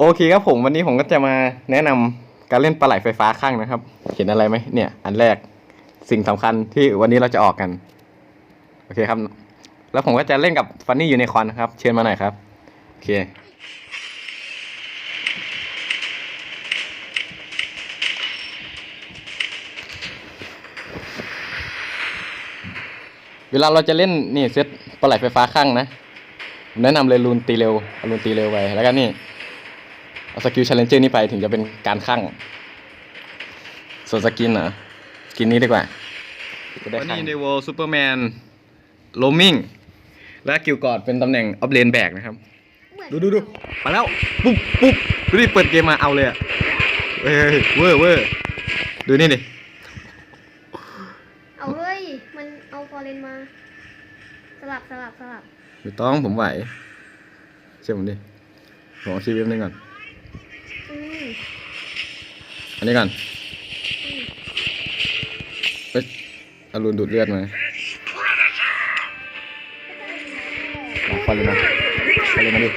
โอเคครับผมวันนี้ผมก็จะมาแนะนำการเล่นปลาไหลไฟฟ้าข้างนะครับ เห็นอะไรไหมเนี่ย อันแรกสิ่งสำคัญที่วันนี้เราจะออกกัน โอเคครับ แล้วผมก็จะเล่นกับฟันนี่อยู่ในิคอนนะครับ เชิญมาหน่อยครับ โอเค เวลาเราจะเล่นนี่เซตปลาไหลไฟฟ้าข้างนะ แนะนำเลยลูนตีเร็วลูนตีเร็วไปแล้วก็นี่ เอาสกิลชาเลนเจอร์นี้ไปถึงจะเป็นการข้างส่วนสกินเหรอสกินนี้ดีกว่าวันนี้ในวอลซูเปอร์แมนโลมิงและกิลกอดเป็นตำแหน่งออฟเลนแบกนะครับดูดูดูมาแล้ว ปุ๊บปุ๊บดูดิเปิดเกมมาเอาเลยอะเฮ้ยเวอร์เวอร์ดูนี่ดิ เอาเฮ้ย มันเอาฟอร์เรนมา สลับสลับสลับไม่ต้องผมไหว เชื่อผมดิผมเอาชีวิตนึงก่อน อันนี้ก่อนเอ้ยอรุณดูดเลือดมามาฟอร์เรนมาฟอร์เรนมาดิ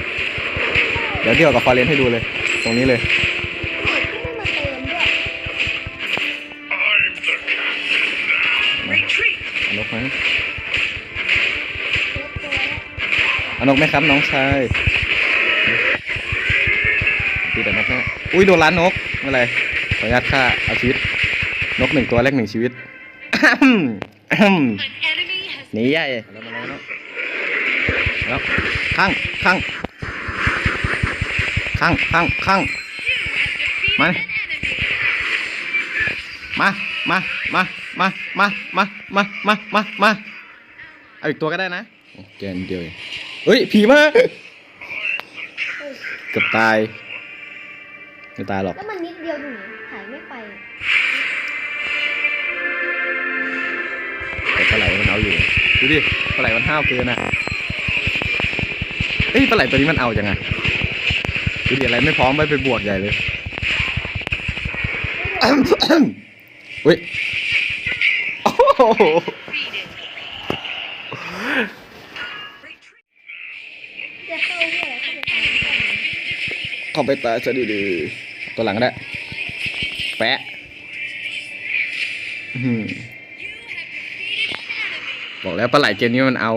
เดี๋ยวเดี่ยวกับฟอร์เรนให้ดูเลย ตรงนี้เลยไม่มาเติมด้วยอนกไหมอนกไหมครับน้องชาย อุ้ยโดนล้านนกไม่เป็นไรขออนุญาตฆ่าเอาชีวิต นกหนึ่งตัวแรกหนึ่งชีวิตหนีใหญ่แล้วมาแล้วเนาะแล้วข้างข้างข้างข้างข้างมามามามามามามามามามามาเอาอีกตัวก็ได้นะแกนเดียวเองเฮ้ยผีมาเกือบตาย ไม่ตายหรอก แล้วมันนิดเดียวอยู่ไหนถ่ายไม่ไปแต่ปลาไหลมันเอาอยู่ ดูดิปลาไหลมันห้าวเกินอะเฮ้ยปลาไหลตัวนี้มันเอาจังไงดูดิอะไรไม่พร้อมไปไปบวกใหญ่เลยอุ้ยโอ้โหจะเข้าเพื่ออะไรเข้าไปตายไม่ได้เข้าไปตายซะดีๆ ตัวหลังก็ได้ แปะอื้อหือบอกแล้วปลาไหลเกมนี้มันเอา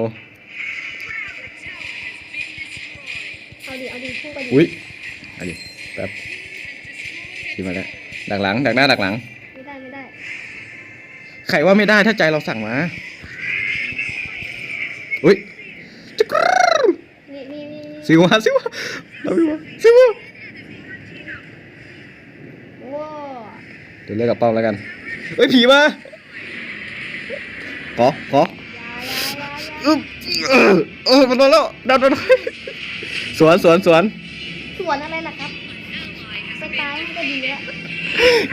เอาดิเอาดิพุ่งไปดิอุ้ยเอันนี้แป๊บขี่มาแล้วดักหลัง ดักหน้า ดักหลัง ไม่ได้ไม่ได้ใครว่าไม่ได้ถ้าใจเราสั่งมา อุ้ยจุกรูนี่นี่นี่นี่สิวะสิวะเราสิวะสิวะ ว้า เดี๋ยวเลิกกับเป้าแล้วกันเฮ้ยผีมาขอขอยายายายาอึ๊บเออเออมันโดนแล้วดันโดนสวนสวนสวนสวนอะไรล่ะครับไปตายก็ดีแล้ว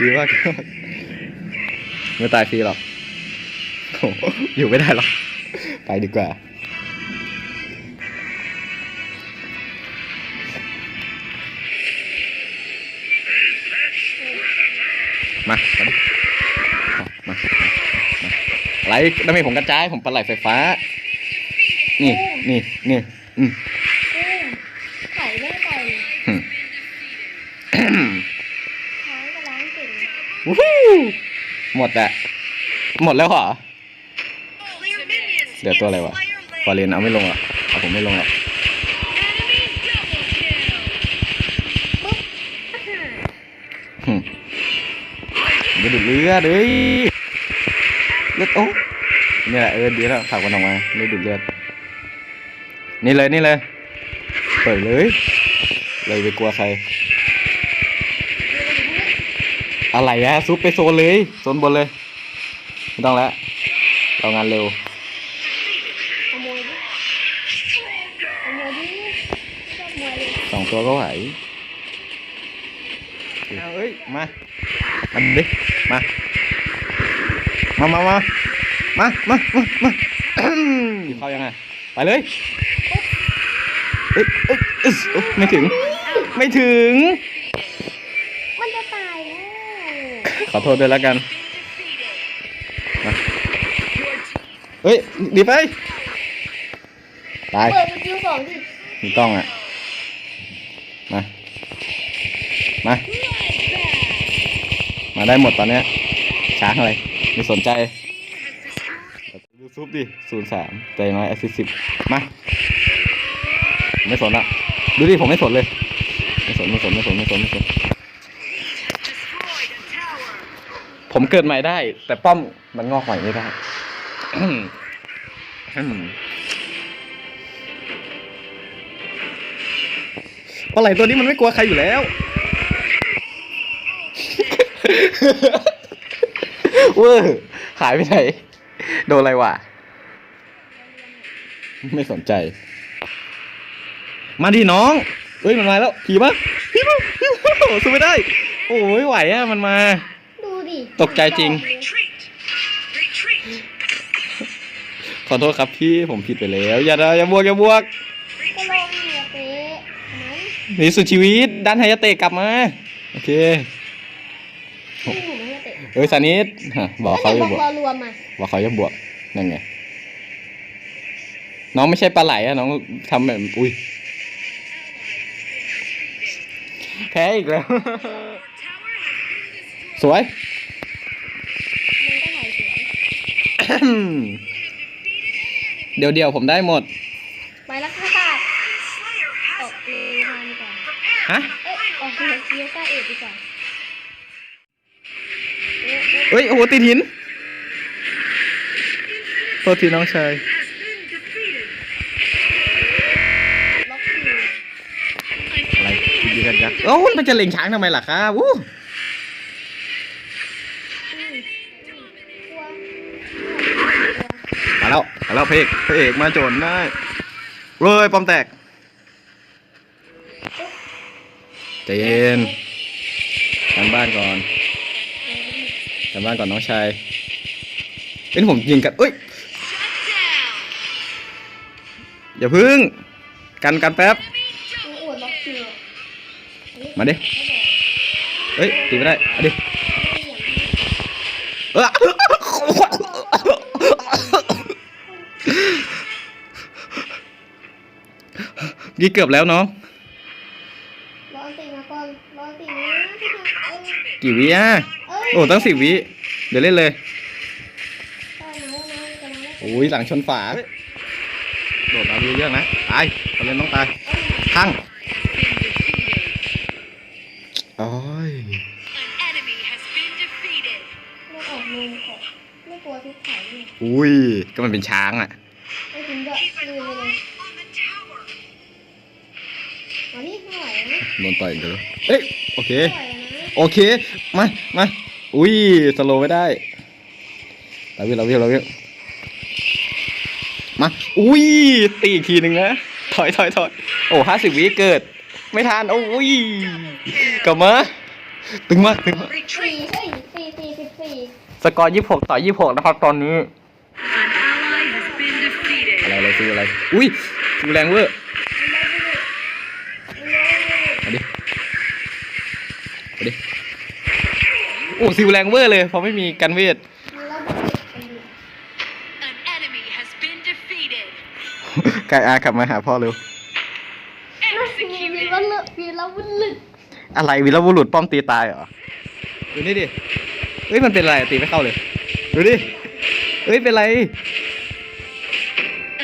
ดีมากไม่ตายฟรีหรอกโอ้โหอยู่ไม่ได้หรอกไปดีกว่า มามาดิเอามามาอะไรดาเมจผมกระจายผมปลาไหลไฟฟ้า นี่นี่นี่อืมอืมไข่ไม่ไปอืมท้ายก็ล้างเก่งวู้ฮู้หมดอะหมดแล้วเหรอ เดี๋ยวตัวอะไรวะฟอเรนเอาไม่ลงหรอเอาผมไม่ลงหรอก เลือดเลยเลือดโอ้นี่แหละเออดีแล้วฝากมันออกมาไม่ดูดเลือดนี่เลยนี่เลยเปิดเลยเลยไปกลัวใคร อะไรอะซุปไปโซนเลยโซนบนเลยไม่ต้องแล้วเรางานเร็วสองตัวก็ไหวเอาเอ้ย มามาดิ มา มามามามามามามากินข้าวยังไงไปเลยเอ้ยเอ้ยเอ้ยเอ้ยไม่ถึง ไม่ถึง มันจะตายแล้ว ขอโทษด้วยแล้วกันมาเฮ้ย ดีไป ตายเปิดสกิลสองดิไม่ต้องอะาได้หมดตอนเนี้ยช้างอะไรไม่สนใจดูซุปดิศูนย์สามใจน้อยแอสซิสิบมา ไม่สนอะดูดิผมไม่สนเลย ไม่สนไม่สนไม่สนไม่สนไม่สนผมเกิดใหม่ได้ แต่ป้อมมันงอกใหม่ไม่ได้ปลาไหลตัวนี้มันไม่กลัวใครอยู่แล้ว เวอร์หายไปไหน โดนอะไรวะ ไม่สนใจ มาดิน้องเอ้ยมันมาแล้วผีปะผีปะผีปะสู้ไม่ได้ โอ้ไม่ไหวอะมันมา ดูดิตกใจจริง ขอโทษครับพี่ผมผิดไปแล้ว อย่านะอย่าบวกอย่าบวกก็ลองเหนือเป๊ะไหม หนีสุดชีวิตดันไฮยาเตะกลับมา โอเค เตะเอ้ยสานิดฮะบอกเขาอย่าบวกรอรวมอะบอกเขาอย่าบวกนั่นไงน้องไม่ใช่ปลาไหลอะน้องทำแบบอุ้ยแพ้อีกแล้ว สวยมันก็ถ่ายสวยเดี๋ยวเดี๋ยวๆผมได้หมด ไปแล้วค่ะค่ะออกเลยมาดีกว่าฮะเอ้ยออกเลยเกียวก้าเอ็ดดีกว่า เอ๊ะเอ๊ะเอ้ยโอ้โหติดหินโทษทีน้องชายล็อกคิวอะไรดีกันยักษ์โอ้ยมันจะเล็งช้างทำไมล่ะครับอู้อืมอืมกลัวมาแล้วมาแล้วพระเอกพระเอกมาโจนได้เว้ยปอมแตกใจเย็นกันบ้านก่อน กันบ้านก่อนน้องชายเป็นผมยิงกันเอ้ยอย่าพึ่ง กันกันแป๊บมันอวดล็อกคิวอะเฮ้ยมาดิไม่บอกเฮ้ยตีไม่ได้เอาดิไม่อย่างนี้เอ้อยี่เกือบแล้วน้องรอตีมาก่อนรอตีนะพี่ทำเอ้ยกี่วิอะเอ้ย โอ้ตั้งสิบวิ เดี๋ยวเล่นเลยได้นะได้นะกำลังเล่นโอ้ยหลังชนฝา โดดมาเยอะๆนะ ตายเขาเล่นต้องตายทั้งโอ้ย An enemy has been defeated. ไม่ออกนมของไม่กลัวทุกไข่เนี่ยอุ้ย ก็มันเป็นช้างอะไม่ถึงจะลืมไปเลย On the tower. มานี่ไม่ไหวแล้วนะโดนต่อยอีกเลยเอ้ย โอเค ไม่ไหวแล้วนะ โอเค มา มา อุ้ยสโลไม่ได้เราวิวเราวิวเราวิวมา อุ้ย ตีอีกทีหนึ่งนะ ถอยถอยถอยโอ้ห้าสิบวิเกิด ไม่ทัน โอ้ย กลับมา ตึงมาก ตึงมาก สี่เฮ้ยสี่สี่สิบสี่สกอร์ยี่หกต่อยี่หกนะครับตอนนี้ An ally has been defeated. อะไรอะไรซื้ออะไร อุ้ยซื้อแรงเวอร์มาดิมาดิ โอ้ซิวแรงเวอร์เลยเพราะไม่มีกันเวทแล้วบอกเป็นดี An enemy has been defeated. ไกอากลับมาหาพ่อเร็วมีวีละเลิกวีละวุ่นลึกอะไรวีรบุรุษป้อมตีตายเหรอดูนี่ดิเฮ้ยมันเป็นอะไรอะตีไม่เข้าเลยดูดิเฮ้ยเป็นไร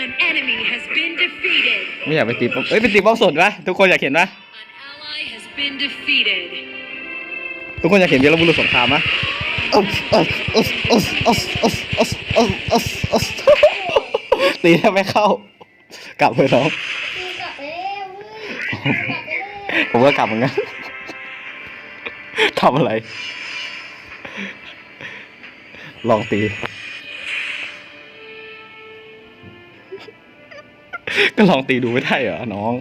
An enemy has been defeated. ไม่อยากไปตีป้อมเอ้ยไปตีป้อมสดวะทุกคนอยากเห็นปะ ทุกคนอยากเห็นเยลบุรุษสงครามไหมตีแทบไม่เข้า กลับเลยน้องผมก็กลับเหมือนกันทำอะไร ลองตี ก็ลองตีดูไม่ได้เหรอ น้อง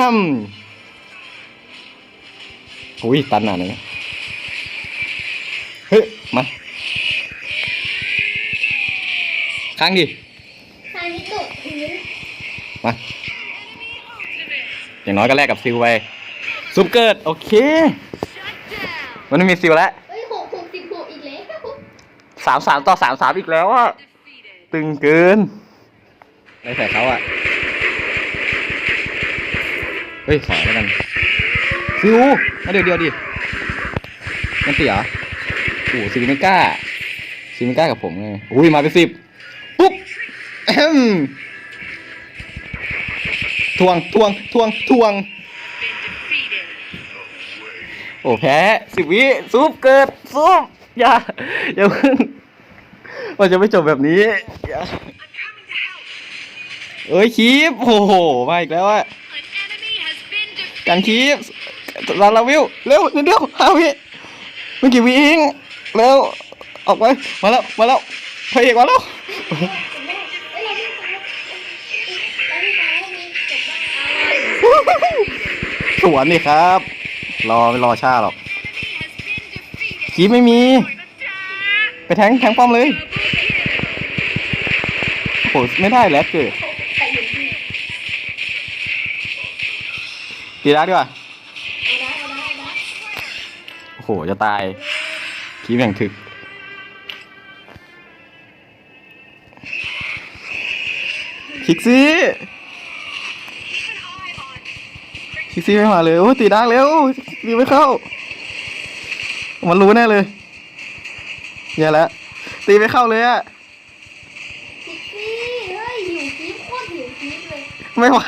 อ้มอุ้ยตันหนาเลยเฮ้ยมาค้างดิทางนี้ตกพื้นมาอย่างน้อยก็แลกกับซิลไปซุปเกิด โอเค Shut down. มันไม่มีซิลแล้วเอ้ยหกหกสิบหกอีกแล้วสามสามต่อสามสามอีกแล้วอะ Defeated. ตึงเกินในใส่เขาอะ เฮ้ยขอแล้วกันซิวมาเดี๋ยวเดียวดิมันเสียโอ้โหซิวไม่กล้าซิวไม่กล้ากับผมไงอุ้ยมาเป็นสิบปุ๊บแอมทวงทวงทวงทวง โอ้แพ้สิบวิซุปเกิดซุปอย่าอย่าเพิ่งมันจะไม่จบแบบนี้อย่าเอ้ยคีบโอ้โหมาอีกแล้วอะ กันคีบลาลาวิวเร็วนิดเดียวห้าวิไม่กี่วิเองเร็วออกไปมาแล้วมาแล้วพระเอกมาแล้วเอ้ยายาที่ตาแล้วมีจบบ้างสวนนี่ครับ รอไม่รอชาหรอกคีบไม่มี ไปแทงแทงป้อมเลยโอ้โหไม่ได้แล้วเกิด ตีรักดีกว่าเอาละเอาละเอาละโอ้โห จะตายคีบอย่างถึก คิกซี่ คิกซี่ไม่มาเลย โอ้ตีดักเร็วตีไม่เข้า มันรู้แน่เลยแย่แล้ว ตีไม่เข้าเลยอะคิดสิเฮ้ยหิวคลิปโคตรหิวคลิปเลย ไม่ไหว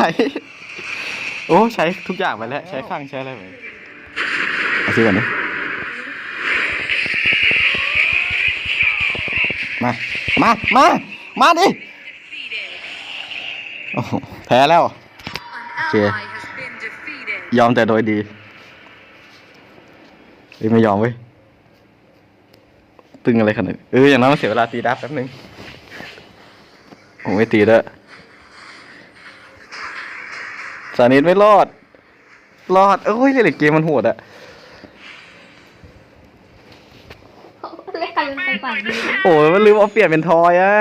โอ้ใช้ทุกอย่างไปแล้ว ใช้ข้างใช้อะไรไปเอาซื้อก่อนนะมา มา มา มาดิ Defeated. โอ้โหแพ้แล้ว An Okay. ally has been defeated. ยอมแต่โดยดีเอ้ยไม่ยอมเว้ย ตึงอะไรขนาดนี้เอออย่างน้อยมันเสียเวลาตีดับแป๊บนึง ผมไม่ตีด้วย สานิทไม่รอด รอด เอ้ยเล่นเกมมันโหดอะเรียกใครเป็นคนปั่นดีโอ้ยมันลืมเอาเปลี่ยนเป็นทอยอะ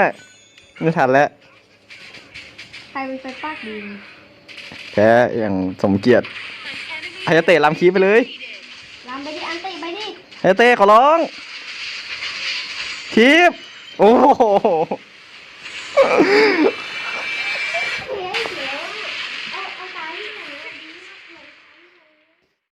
ไม่ทันแล้ว ใครเป็นไฟปากดีแพ้อย่างสมเกียรติ An enemy ไฮยาเตะลำคีไปเลย defeated. ลามไปดิอันติไปดิไฮยาเตะขอร้องคีบโอ้โห